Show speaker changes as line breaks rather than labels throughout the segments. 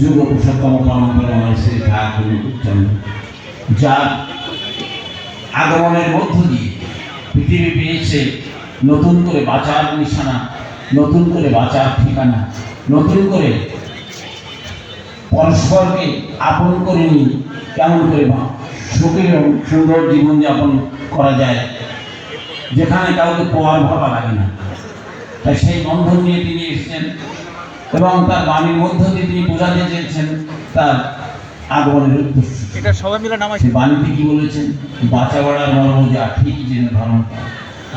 যুগ পুরুষোত্তম পরম্পরা শ্রী ঠাকুর উচ্চারণ যার আগমনের মধ্য দিয়ে পৃথিবী পেয়েছে নতুন করে বাঁচার নিশানা, নতুন করে বাঁচার ঠিকানা, নতুন করে পরস্পরকে আপন করে নিয়ে কেমন করে বা সুখের সুন্দর জীবনযাপন করা যায়, যেখানে কাউকে পোয়ার ভাবা লাগে না। তাই সেই বন্ধন নিয়ে তিনি এসেছেন এবং তার বাণীর মধ্য দিয়ে তিনি বোঝাতে চেয়েছেন তার আগমনের উদ্দেশ্য।
এটা সবাই মিলে নামাই।
বাণীতে কি বলেছেন? বাঁচা বাড়ার মর্ম যা ঠিক জেনে ধর্ম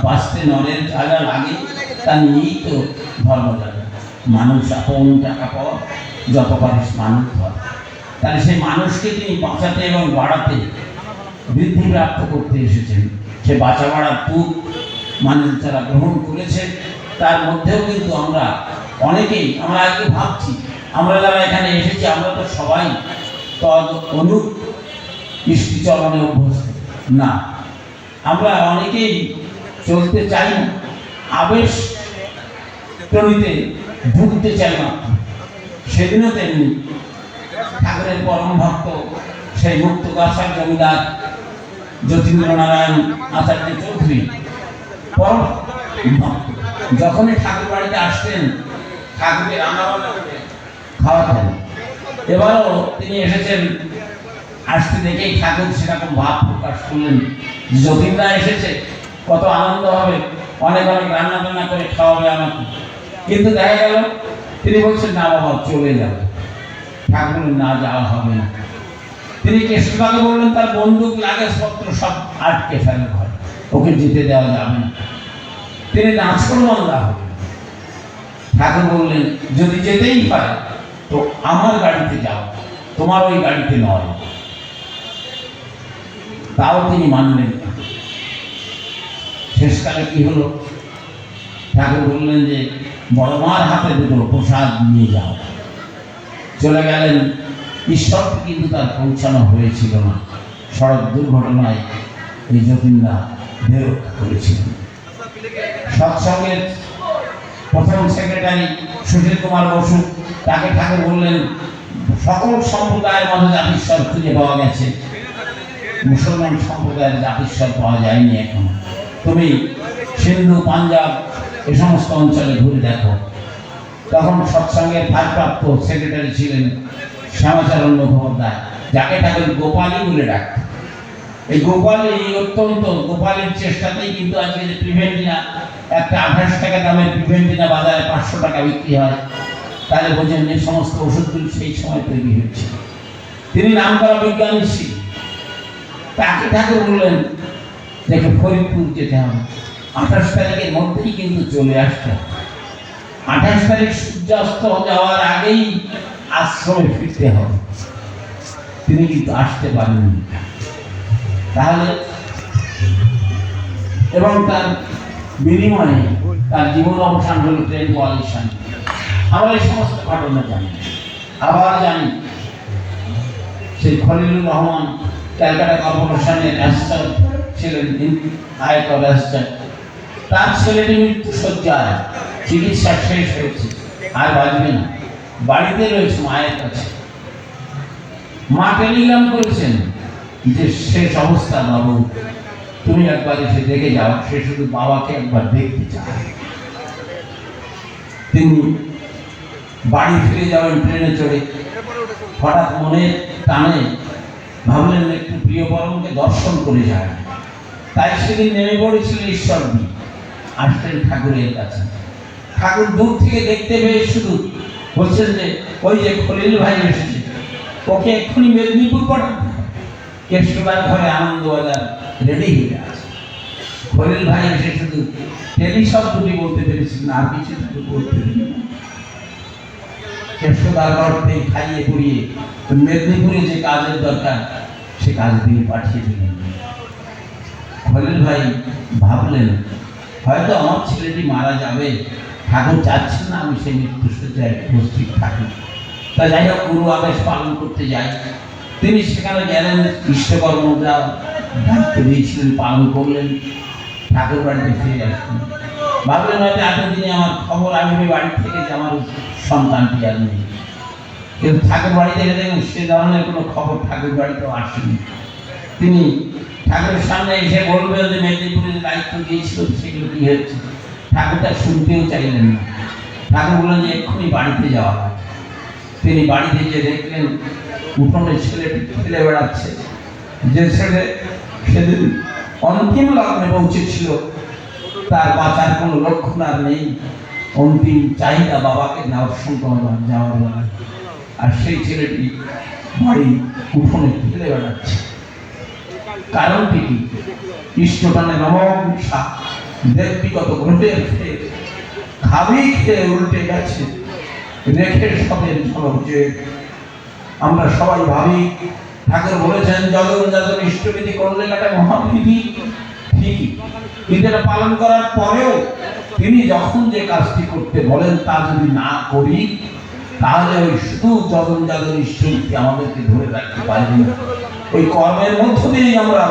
বাঁচতে নরের জায়গা লাগে তা নিয়েই তো ধর্ম জানে মানুষ আপন টাকা পাওয়া যত পারিস মানুষ ধর। তাহলে সেই মানুষকে তিনি বাঁচাতে এবং বাড়াতে বৃদ্ধি প্রাপ্ত করতে এসেছেন। সে বাঁচা বাড়ার পুক মানুষ যারা গ্রহণ করেছে তার মধ্যেও কিন্তু আমরা অনেকেই, আমরা আজকে ভাবছি, আমরা যারা এখানে এসেছি, আমরা তো সবাই তদ অনুপ অনু চলনে অভ্যস্ত না, আমরা অনেকেই চলতে চাই না, আবেশ প্রণীতে ঢুকতে চাই না সেদিনও তেমনি ঠাকুরের পরম ভক্ত সেই মুক্ত গাছার জমিদার যতীন্দ্র নারায়ণ আচার্য চৌধুরী, পরম ভক্ত। যখনই ঠাকুর বাড়িতে আসতেন খাওয়াতেন এবারও তিনি এসেছেন, আসতে দেখেই ঠাকুর সেরকম ভাব প্রকাশ করলেন। যে যতীনদা এসেছে, কত আনন্দ হবে। অনেক অনেক রান্না বান্না করে খাওয়াবে আমাকে। কিন্তু দেখা গেল, তিনি বলছেন, না বাবা, চলে যাবে। ঠাকুর না যাওয়া হবে না। তিনি কেষ্টবাকে বললেন, তার বন্দুক লাগেজ পত্র সব আটকে ফেলে ঘরে। ওকে যেতে দেওয়া যাবে না। তিনি নাচ নাচকরমন্দা হলেন ঠাকুর বললেন, যদি যেতেই পারে, তো আমার গাড়িতে যাও, তোমার ওই গাড়িতে নয়। তাও তিনি মানলেন শেষকালে কি হলো? ঠাকুর বললেন যে বড় মার হাতে দুটো প্রসাদ নিয়ে যাও। চলে গেলেন। ঈশ্বরকে কিন্তু তার পৌঁছানো হয়েছিল না। সড়ক দুর্ঘটনায় এই যতীনদা বেরক্ষা করেছিলেন সৎসঙ্গের প্রথম সেক্রেটারি সুশীল কুমার বসু, তাকে ঠাকুর বললেন, সকল সম্প্রদায়ের মধ্যে জাতিস্বর খুঁজে পাওয়া গেছে। মুসলমান সম্প্রদায়ের জাতিস্বর পাওয়া যায়নি এখন। তুমি সিন্ধু, পাঞ্জাব এ সমস্ত অঞ্চলে ঘুরে দেখো। তখন সৎসঙ্গের ভারপ্রাপ্ত সেক্রেটারি ছিলেন শ্যামাচরণ মুখোপাধ্যায়, যাকে ঠাকুর গোপালই বলে ডাকত এই গোপাল এই অত্যন্ত গোপালের চেষ্টাতেই কিন্তু আজকে যে প্রিভেন্টিনা একটা আঠাশ টাকা দামের পাঁচশো টাকা বিক্রি হয়, তাহলে বোঝেন যে সমস্ত ওষুধগুলি সেই সময় তৈরি হচ্ছে। তিনি নাম করা বিজ্ঞানী তাকে ঠাকুর বললেন, দেখে, ফরিদপুর যেতে হবে। আঠাশ তারিখের মধ্যেই কিন্তু চলে আসতে। আঠাশ তারিখ সূর্যাস্ত যাওয়ার আগেই আশ্রমে ফিরতে হবে। তিনি কিন্তু আসতে পারেননি তাহলে এবং তার বিনিময়ে তার জীবন অবসান হল ট্রেন কোয়ালিশন। আমরা এই সমস্ত ঘটনা জানি। আবার জানি, সেই খলিলুর রহমান ক্যালকাটা কর্পোরেশনের রেজিস্টার ছিলেন আয়কর রেজিস্টার তার ছেলেটি মৃত্যু শয্যায়, চিকিৎসা শেষ হয়েছে। আর বাঁচবে না। বাড়িতে রয়েছে মায়ের কাছে মা টেলিগ্রাম করেছেন। যে শেষ অবস্থা বাবু তুমি একবার এসে দেখে যাও সে শুধু বাবাকে একবার দেখতে চায়। তিনি বাড়ি ফিরে যাবেন, ট্রেনে চড়ে। হঠাৎ মনে টানে, ভাবলেন একটু প্রিয় পরমকে দর্শন করে যায়। তাই সেদিন নেমে পড়েছিল ঈশ্বরদী আসলেন ঠাকুরের কাছে। ঠাকুর দূর থেকে দেখতে পেয়ে শুধু বলছেন যে, ওই যে খলিল ভাই এসেছে। ওকে এক্ষুনি মেদিনীপুর হবে। কেষ্টবার ঘরে আনন্দবাজার রেডি হয়ে ভাই এসে শুধু টেলি বলতে পেরেছিলেন আর কিছু তাকে বলতে। খাইয়ে পড়িয়ে মেদিনীপুরে যে কাজের দরকার, সে কাজ দিয়ে পাঠিয়ে দিলেন। খলিল ভাই ভাবলেন, হয়তো আমার ছেলেটি মারা যাবে। ঠাকুর চাচ্ছেন না আমি সেই মৃত্যুসজ্জায় উপস্থিত থাকি। তা যাই হোক, গুরু আবেশ পালন করতে যাই। তিনি সেখানে গেলেন ইষ্টকর্ম যা দায়িত্ব দিয়েছিলেন পালন করলেন। ঠাকুর বাড়িতে ফিরে আসলেন। ভাবলেন হয়তো এতদিনে আমার খবর আসবে বাড়ি থেকে যে আমার সন্তানটি আর নেই। কিন্তু ঠাকুর বাড়িতে গেলে সে ধরনের কোনো খবর ঠাকুর বাড়িতেও আসেনি। তিনি ঠাকুরের সামনে এসে বলবেন যে মেদিনীপুরে যে দায়িত্ব দিয়েছিল, সেগুলো কি হচ্ছে? ঠাকুরটা শুনতেও চাইলেন না। ঠাকুর বললেন যে এক্ষুনি বাড়িতে যাওয়া হয়। তিনি বাড়িতে গিয়ে দেখলেন, উঠোনে ছেলেটি খেলে বেড়াচ্ছে। যে ছেলে সেদিন অন্তিম লগ্নে পৌঁছেছিল। তার বাঁচার কোনো লক্ষণ আর নেই। অন্তিম চাহিদা বাবাকে দর্শন করবার যাওয়ার বেলায় আর সেই ছেলেটি বাড়ি উঠোনে খেলে বেড়াচ্ছে। কারণটি কি? ইষ্টটানে নমসা ব্যক্তিগত গ্রহের ফের খাবি খেয়ে উল্টে গেছে। রেখে সবের যে আমরা সবাই ভাবি ঠাকুর বলেছেন যজন যজন ইষ্টবিধি করলে একটা মহাবিধি ঠিকই। কিন্তু এটা পালন করার পরেও তিনি যখন যে কাজটি করতে বলেন, তা যদি না করি, তাহলে ওই শুধু যজন যজন ইষ্টবিধি আমাদেরকে ধরে রাখতে পারবে ওই কর্মের মধ্য দিয়েই আমরা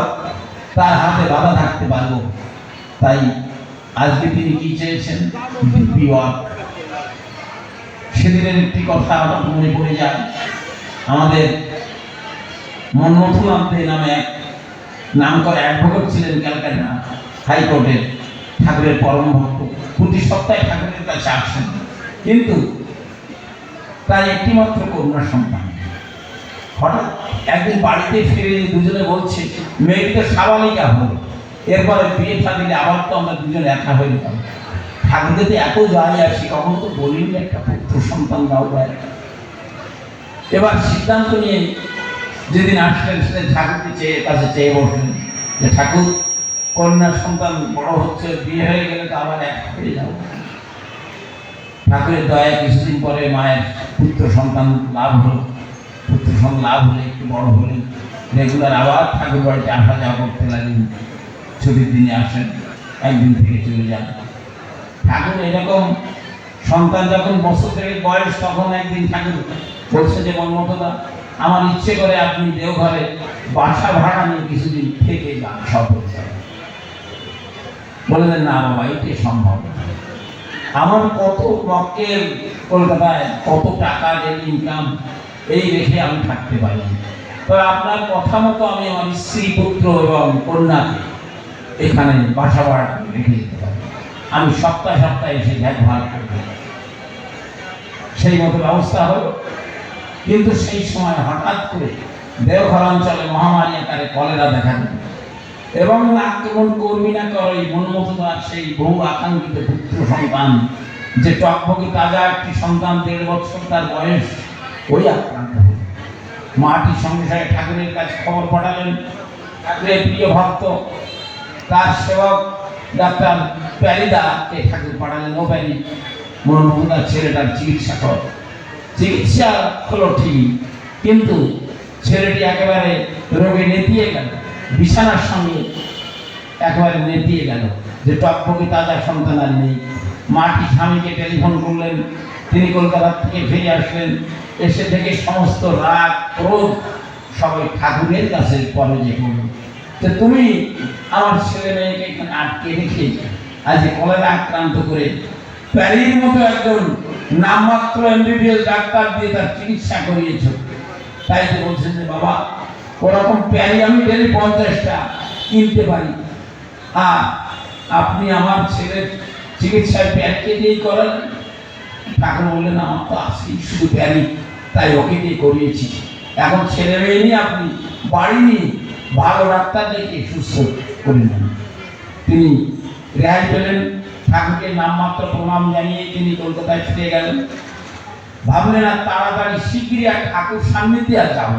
তার হাতে বাধা থাকতে পারব। তাই আজকে তিনি কি চেয়েছেন? সেদিনের একটি কথা আমার মনে পড়ে যায়। আমাদের মনমথুনাথ দে নামে। এক নাম করে অ্যাডভোকেট ছিলেন ক্যালকাটা হাইকোর্টের ঠাকুরের পরম ভক্ত প্রতি সপ্তাহে ঠাকুরের কাছে আসেন। কিন্তু তার একটি মাত্র কন্যা সন্তান। হঠাৎ একদিন বাড়িতে ফিরে দুজনে বলছে মেয়েটি তো সাবালিকা হলো। এরপরে বিয়ে থাকলে আবার তো আমরা দুজন একা হয়ে যেতাম ঠাকুরকে এত যাই আসি কখন তো বলিনি একটা পুত্র সন্তান দাও। এবার সিদ্ধান্ত নিয়ে যেদিন আসলেন, সেদিন ঠাকুরকে চেয়ে, কাছে চেয়ে বসলেন যে, ঠাকুর, কন্যার সন্তান বড় হচ্ছে, বিয়ে হয়ে গেলে তো আবার এক হয়ে যাব। ঠাকুরের দয়ায় কিছুদিন পরে মায়ের পুত্র সন্তান লাভ হলো। পুত্র সন্তান লাভ হলে, একটু বড় হলে। রেগুলার আবার ঠাকুর বাড়িতে আসা যাওয়া করতে লাগলেন। ছুটির দিনে আসেন, একদিন থেকে চলে যান। ঠাকুর এরকম সন্তান যখন বছর থেকে বয়স, তখন একদিন ঠাকুর বলছে যে মনমতদা আমার ইচ্ছে করে আপনি দেওঘরে বাসা ভাড়া নিয়ে কিছুদিন থেকে যান সফর বললেন, না বাবা এটি সম্ভব আমার কত মক্কেল কলকাতায় কত টাকা ইনকাম এই রেখে আমি থাকতে পারি। তবে আপনার কথা মতো আমি আমার স্ত্রী, পুত্র এবং কন্যাকে এখানে বাসা ভাড়া রেখে দিতে পারি। আমি সপ্তাহে সপ্তাহে এসে দেখভাল করব। সেই মতো ব্যবস্থা হলো। কিন্তু সেই সময় হঠাৎ করে দেওঘর অঞ্চলে মহামারী আকারে কলেরা দেখা দিল। এবং আক্রমণ করবি না কর এই মনমতদার সেই বহু আকাঙ্ক্ষিত পুত্র সন্তান, যে টকবকে তাজা একটি সন্তান দেড় বছর তার বয়স, ওই আক্রান্ত হল। মাটি সঙ্গে সঙ্গে ঠাকুরের কাছে খবর পাঠালেন, ঠাকুরের প্রিয় ভক্ত, তার সেবক ডাক্তার প্যারিদাকে ঠাকুর পাঠালেন? ও প্যারি মনমতার ছেলেটার চিকিৎসা কর। চিকিৎসা হলো ঠিকই কিন্তু ছেলেটি একেবারে রোগে নেতিয়ে গেল, বিছানার সঙ্গে একেবারে নেতিয়ে গেল যে টকবকি তাজা সন্তান আর নেই। মাটি স্বামীকে টেলিফোন করলেন, তিনি কলকাতা থেকে ফিরে আসলেন, এসে থেকে সমস্ত রাগ, ক্রোধ সবাই ঠাকুরের কাছে পরে যে করল তো তুমি আমার ছেলে মেয়েকে এখানে আটকে রেখে আজ কলেরা আক্রান্ত করে প্যারির মতো একজন নামমাত্র এমবিবিএস ডাক্তার দিয়ে তার চিকিৎসা করিয়েছ। তাই তো বলছেন যে, বাবা, ওরকম প্যারি আমি ডেলি পঞ্চাশটা কিনতে পারি। আর আপনি আমার ছেলের চিকিৎসায় প্যারিকে দিয়েই করেন ঠাকুর বললেন, আমার তো আছেই, শুধু প্যারি, তাই ওকে দিয়ে করিয়েছি। এখন ছেলে মেয়ে নিয়ে আপনি বাড়ি নিয়ে ভালো ডাক্তার দেখে সুস্থ করে নেন। তিনি রেহাই পেলেন। ঠাকুরকে নামমাত্র প্রণাম জানিয়ে তিনি কলকাতায় ফিরে গেলেন। ভাবলেন, আর তাড়াতাড়ি শিগগিরই আর ঠাকুর সান্নিধ্যে আর যাব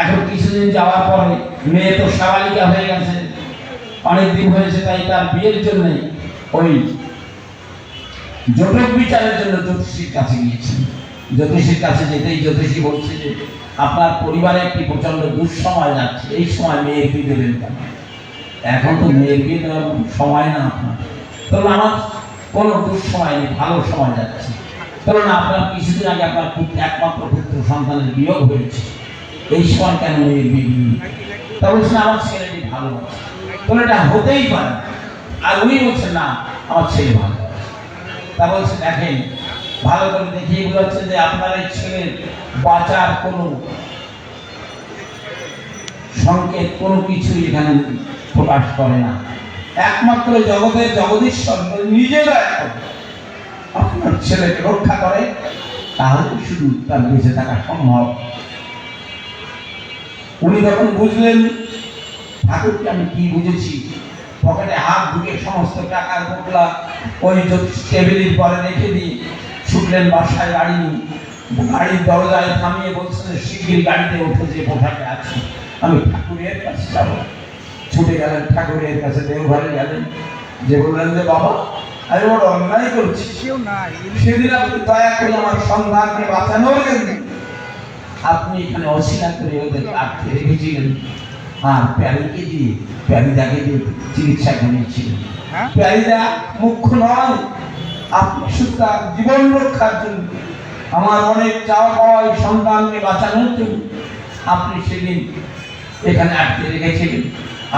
এখন কিছুদিন যাওয়ার পরে মেয়ে তো সাবালিকা হয়ে গেছে। অনেক দিন হয়েছে তাই তার বিয়ের জন্য ওই জটক বিচারের জন্য জ্যোতিষীর কাছে গিয়েছেন জ্যোতিষীর কাছে যেতেই জ্যোতিষী বলছে যে, আপনার পরিবারে একটি প্রচণ্ড দুঃসময় যাচ্ছে। এই সময় মেয়ের বিয়ে দেবেন কেন? এখন তো বিয়ে দেওয়ার সময় না আপনার। তবে আমার কোনো দুঃসময় নেই, ভালো সময় যাচ্ছে। না আপনার কিছুদিন আগে আপনার পুত্র, একমাত্র পুত্র সন্তানের বিয়োগ হয়েছে। এই সময় কেন মেয়ের বিয়ে তা বলছেন, আমার ছেলেটি ভালো আছে। তাহলে এটা হতেই পারে। আর উনি বলছেন, না, আমার ছেলে ভালো। তা বলছে, দেখেন, ভালো করে দেখিয়ে বোঝাচ্ছেন যে আপনার এই ছেলের বাঁচার কোনো সংকেত কোনো কিছুই এখানে প্রকাশ করে না। একমাত্র জগতের জগদীশ্বর নিজেরা এখন আপনার ছেলেকে রক্ষা করে, তাহলে শুধু তার বেঁচে থাকা সম্ভব। উনি যখন বুঝলেন, ঠাকুরকে আমি কি বুঝেছি, পকেটে হাত ঢুকে সমস্ত টাকার পোটলা ওই টেবিলের পরে রেখে দিয়ে ছুটলেন বাসায় গাড়ি গাড়ির দরজায় থামিয়ে বলছে যে শিগগির গাড়িতে উঠে যে পোশাকে আছে। আমি ঠাকুরের কাছে যাব। ছুটে গেলেন ঠাকুরের কাছে দেওঘরে গেলেন। যে বললেন যে বাবা আমি বড় অন্যায় করছি।
কেউ নাই।
সেদিন আপনি দয়া করে আমার সন্ধানকে বাঁচানোর জন্য আপনি এখানে অস্বীকার করে ওদের আটকে রেখেছিলেন। আর প্যারিকে দিয়ে প্যারিদাকে দিয়ে চিকিৎসা করিয়েছিলেন।
হ্যাঁ?
প্যারিদা মুখ্য নয় আপনি শুধু জীবন রক্ষার জন্য। আমার অনেক চাওয়া পাওয়া এই সন্তানকে বাঁচানোর জন্য। আপনি সেদিন এখানে আটকে রেখেছিলেন।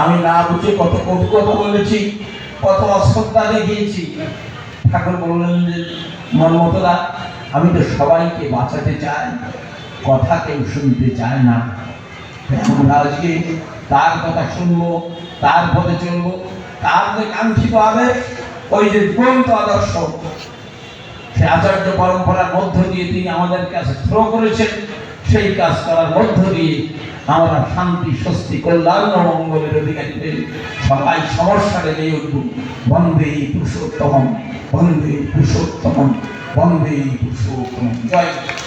আমি না বুঝে কত কটু কথা বলেছি, কত অশ্রদ্ধা দেখিয়েছি। ঠাকুর বললেন যে মনমতদা আমি তো সবাইকে বাঁচাতে চাই, কথা কেউ শুনতে চায় না। আজকে তার কথা শুনব, তার পথে চলবো, তার যে কাঙ্ক্ষিত আদেশ ওই যে জীবন্ত আদর্শ। সে আচার্য পরম্পরার মধ্য দিয়ে তিনি আমাদের কাছে থ্রো করেছেন। সেই কাজ করার মধ্য দিয়ে আমরা শান্তি, স্বস্তি, কল্যাণ মঙ্গলের অধিকারী হয়ে সবাই সমস্যা রেগে উঠব বন্দে পুরুষোত্তম বন্দে পুরুষোত্তম বন্দে পুরুষোত্তম জয়।